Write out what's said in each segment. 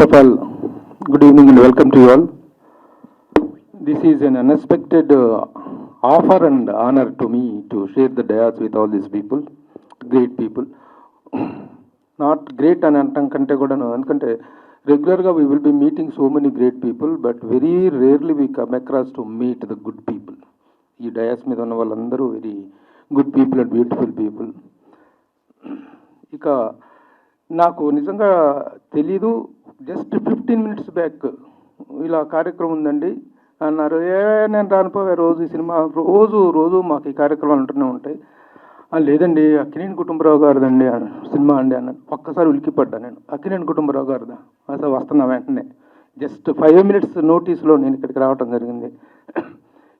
First of all, good evening and welcome to you all. This is an unexpected uh, offer and honor to me to share the dais with all these people, great people. Not great అని అంటాం కంటే కూడాను ఎందుకంటే రెగ్యులర్గా we will be meeting so many great people but very rarely we come across to meet the good people ఈ dais మీద ఉన్న వాళ్ళందరూ very good people and beautiful people ఇక నాకు నిజంగా తెలీదు జస్ట్ ఫిఫ్టీన్ మినిట్స్ బ్యాక్ ఇలా కార్యక్రమం ఉందండి. అన్నారు ఏ నేను రానిపోయే రోజు ఈ సినిమా రోజు రోజు మాకు ఈ కార్యక్రమాలు ఉంటూనే ఉంటాయి. లేదండి అక్కినేని కుటుంబరావు గారిదండి సినిమా అండి అన్నాను ఒక్కసారి ఉలికిపడ్డా నేను. అక్కినేని కుటుంబరావు గారిదా? అసలు వస్తున్నా వెంటనే. జస్ట్ ఫైవ్ మినిట్స్ నోటీస్లో నేను ఇక్కడికి రావటం జరిగింది.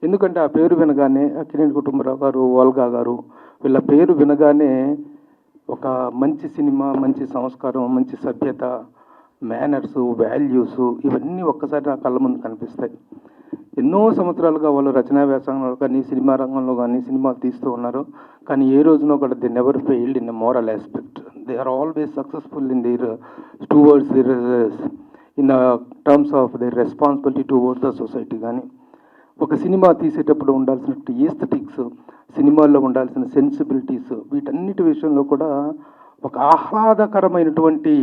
ఎందుకంటే ఆ పేరు వినగానే అక్కినేని కుటుంబరావు గారు ఓల్గా గారు వీళ్ళ పేరు వినగానే ఒక మంచి సినిమా మంచి సంస్కారం మంచి సభ్యత మేనర్స్ వాల్యూస్ ఇవన్నీ ఒక్కసారి నా కళ్ళ ముందు కనిపిస్తాయి. ఎన్నో సంవత్సరాలుగా వాళ్ళు రచనా వ్యాసంలో కానీ సినిమా రంగంలో కానీ సినిమాలు తీస్తూ ఉన్నారు. కానీ ఏ రోజున ఒకటి the never failed in moral aspect they are always successful in their towards their in terms of their responsibility towards the society కానీ ఒక సినిమా తీసేటప్పుడు ఉండాల్సిన ఈస్థెటిక్స్ సినిమాల్లో ఉండాల్సిన సెన్సిబిలిటీస్ వీటన్నిటి విషయంలో కూడా ఒక ఆహ్లాదకరమైనటువంటి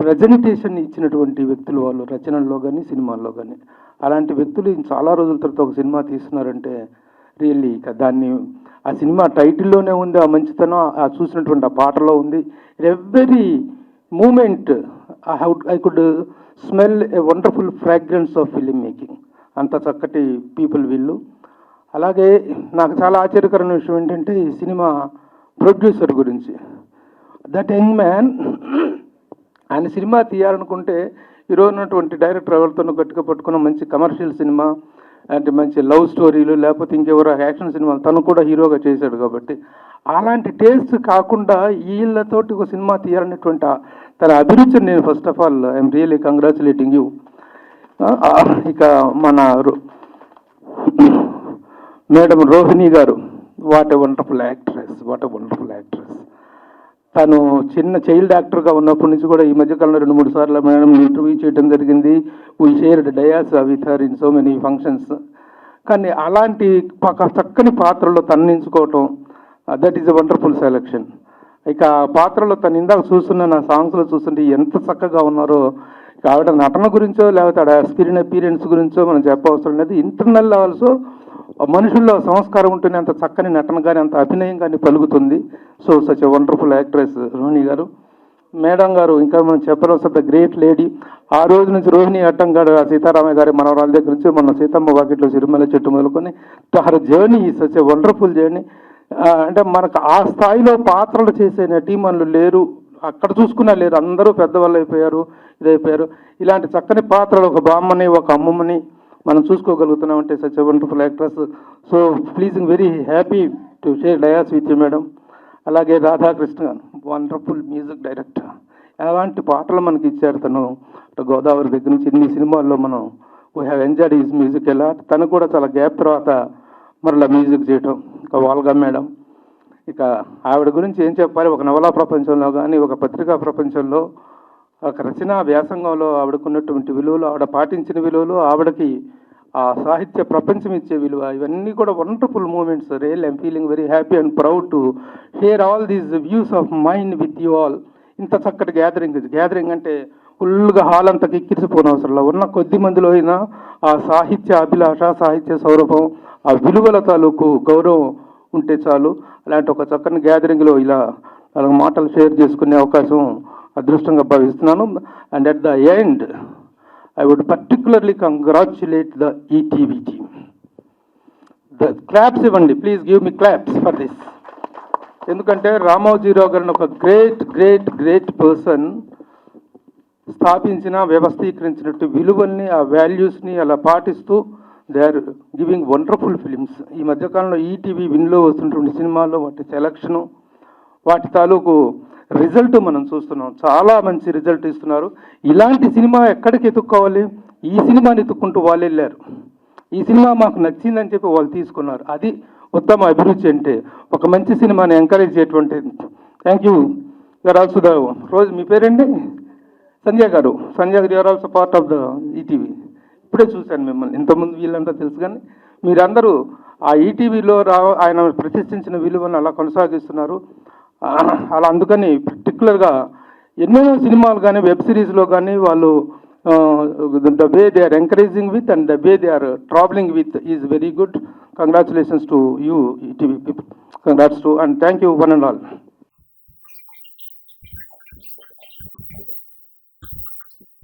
ప్రజెంటేషన్ ఇచ్చినటువంటి వ్యక్తులు వాళ్ళు రచనల్లో కానీ సినిమాల్లో కానీ అలాంటి వ్యక్తులు చాలా రోజుల తర్వాత ఒక సినిమా తీస్తున్నారంటే రియల్లీ ఇక దాన్ని ఆ సినిమా టైటిల్లోనే ఉంది ఆ మంచితనం ఆ చూసినటువంటి ఆ పాటలో ఉంది. Every moment I how I could smell a wonderful fragrance of film making అంత చక్కటి పీపుల్ వీళ్ళు. అలాగే నాకు చాలా ఆశ్చర్యకరమైన విషయం ఏంటంటే ఈ సినిమా ప్రొడ్యూసర్ గురించి. దట్ యంగ్ మ్యాన్ ఆయన సినిమా తీయాలనుకుంటే ఈరోజు ఉన్నటువంటి డైరెక్టర్ ఎవరితోనూ గట్టిగా పట్టుకున్న మంచి కమర్షియల్ సినిమా అంటే మంచి లవ్ స్టోరీలు లేకపోతే ఇంకెవరో యాక్షన్ సినిమాలు తను కూడా హీరోగా చేశాడు కాబట్టి అలాంటి టేస్ట్ కాకుండా వీళ్ళతోటి ఒక సినిమా తీయాలనేటువంటి తన అభిరుచిని నేను first of all I'm really congratulating you ఇక మన రో- madam Rohini garu what a wonderful actress what a wonderful actress తను చిన్న చైల్డ్ యాక్టర్గా ఉన్నప్పటి నుంచి కూడా ఈ మధ్యకాలంలో రెండు మూడు సార్లు మేడం ఇంటర్వ్యూ చేయడం జరిగింది. We shared dais with her in so many functions కానీ అలాంటి చక్కని పాత్రలో తన్నించుకోవటం that is a wonderful selection ఇక పాత్రలో తను ఇందాక చూస్తున్న నా సాంగ్స్లో చూస్తుంటే ఎంత చక్కగా ఉన్నారో ఆవిడ నటన గురించో లేకపోతే ఆడ స్క్రీన్ అపీరియన్స్ గురించో మనం చెప్పవసరం లేదు. ఇంటర్నల్ లెవెల్స్ మనుషుల్లో సంస్కారం ఉంటేనే అంత చక్కని నటన కానీ అంత అభినయం కానీ పలుకుతుంది. So such a wonderful actress Rohini garu. Madam garu ఇంకా మనం చెప్పవలసిన ద గ్రేట్ లేడీ ఆ రోజు నుంచి రోహిణి అడ్డం గారు సీతారామయ్య గారి మనవరాల దగ్గర నుంచి మన సీతమ్మ వాకిట్లో సిరిమల చెట్టు మొదలుకొని her journey such a wonderful journey అంటే మనకు ఆ స్థాయిలో పాత్రలు చేసే నటీమణులు లేరు. అక్కడ చూసుకున్నా లేరు. అందరూ పెద్దవాళ్ళు అయిపోయారు ఇదైపోయారు. ఇలాంటి చక్కని పాత్రలు ఒక బామ్మని ఒక అమ్మమ్మని మనం చూసుకోగలుగుతున్నాం అంటే such wonderful actress so pleasing very happy to share dais with you madam అలాగే రాధాకృష్ణ వండర్ఫుల్ మ్యూజిక్ డైరెక్టర్ ఎలాంటి పాటలు మనకి ఇచ్చారు తను? గోదావరి దగ్గర నుంచి ఇన్ని సినిమాల్లో మనం we have enjoyed his music ఎలా తను కూడా చాలా గ్యాప్ తర్వాత మరలా మ్యూజిక్ చేయటం. ఇక వాల్గా మేడం. ఇక ఆవిడ గురించి ఏం చెప్పాలి? ఒక నవలా ప్రపంచంలో కానీ ఒక పత్రికా ప్రపంచంలో ఒక రచనా వ్యాసంగంలో ఆవిడకున్నటువంటి విలువలు ఆవిడ పాటించిన విలువలు ఆవిడకి ఆ సాహిత్య ప్రపంచం ఇచ్చే విలువ ఇవన్నీ కూడా wonderful moments real I'm feeling very happy and proud to hear all these views of mind with you all ఇంత చక్కటి గ్యాదరింగ్ ఇది గ్యాదరింగ్ అంటే ఫుల్గా హాల్ అంతా కిక్కిరిసిపోయిన అవసరంలో ఉన్న కొద్ది మందిలో అయినా ఆ సాహిత్య అభిలాష సాహిత్య సౌరభం ఆ విలువల తాలూకు గౌరవం ఉంటే చాలు. అలాంటి ఒక చక్కని గ్యాదరింగ్లో ఇలా నాలుగు మాటలు షేర్ చేసుకునే అవకాశం అదృష్టంగా భావిస్తున్నాను. And at the end I would particularly congratulate the ETV team the claps ఇవ్వండి. Please give me claps for this ఎందుకంటే రామోజీరావు గారిని ఒక గ్రేట్ గ్రేట్ గ్రేట్ పర్సన్ స్థాపించిన వ్యవస్థీకరించినట్టు విలువల్ని ఆ వాల్యూస్ని అలా పాటిస్తూ they are giving wonderful films ఈ మధ్యకాలంలో ఈటీవీ విన్లో వస్తున్నటువంటి సినిమాల్లో వాటి సెలక్షను వాటి తాలూకు రిజల్ట్ మనం చూస్తున్నాం. చాలా మంచి రిజల్ట్ ఇస్తున్నారు. ఇలాంటి సినిమా ఎక్కడికి ఎత్తుక్కోవాలి? ఈ సినిమాని ఎత్తుక్కుంటూ వాళ్ళు వెళ్ళారు. ఈ సినిమా మాకు నచ్చిందని చెప్పి వాళ్ళు తీసుకున్నారు. అది ఉత్తమ అభిరుచి అంటే ఒక మంచి సినిమాని encourage చేయటువంటి thank you you're also the రోజు మీ పేరండి? Sanjay garu. Sanjay garu you're also part of the ETV ఇప్పుడే చూశాను మిమ్మల్ని. ఇంతకుముందు వీళ్ళంతా తెలుసు కానీ మీరందరూ ఆ ఈటీవీలో రా ఆయన ప్రతిష్ఠించిన విలువను అలా కొనసాగిస్తున్నారు. అలా అందుకని పర్టికులర్గా ఎన్నెన్నో సినిమాలు కానీ వెబ్ సిరీస్లో కానీ వాళ్ళు the way they are encouraging with and the way they are travelling with is very good. Congratulations to you ETV people congrats to and thank you one and all